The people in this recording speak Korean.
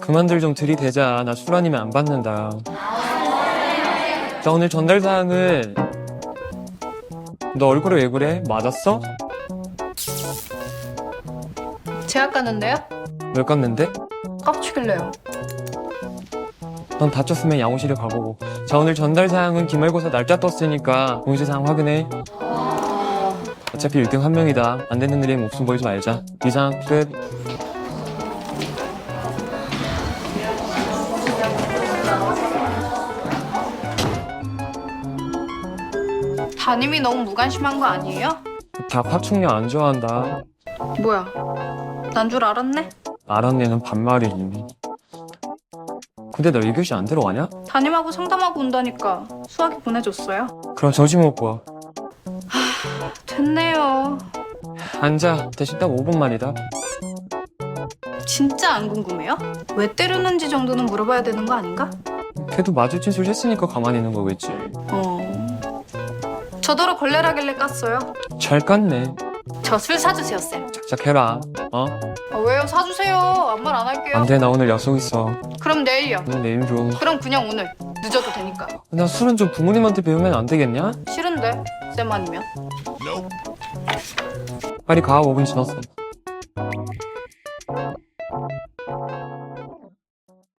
그만들 좀 들이대자. 나 술 아니면 안 받는다. 자, 오늘 전달 사항은 너 얼굴이 왜 그래? 맞았어? 제가 깠는데요? 널 깠는데? 깝치길래요. 넌 다쳤으면 양호실에 가보고. 자, 오늘 전달 사항은 기말고사 날짜 떴으니까 공지사항 확인해. 어차피 1등 한 명이다. 안 되는 일에 목숨 버리지 말자. 이상 끝. 담임이 너무 무관심한 거 아니에요? 다 파충류 안 좋아한다. 뭐야? 난 줄 알았네? 알았네는 반말이지. 근데 너 1교시 안 들어가냐? 담임하고 상담하고 온다니까 수학이 보내줬어요. 그럼 점심 먹고 와. 됐네요. 앉아. 대신 딱 5분 만이다. 진짜 안 궁금해요? 왜 때렸는지 정도는 물어봐야 되는 거 아닌가? 걔도 마주친 술 했으니까 가만히 있는 거겠지. 어. 저더러 걸레라길래 깠어요. 잘 깠네. 저 술 사주세요, 쌤. 작작해라. 어? 아, 왜요? 사주세요. 아무 말 안 할게요. 안 돼. 나 오늘 약속 있어. 그럼 내일요. 오늘 내일 좀. 그럼 그냥 오늘. 늦어도 되니까. 나 술은 좀 부모님한테 배우면 안 되겠냐? 싫은데? 쌤 아니면? 빨리 가. 5분 지났어.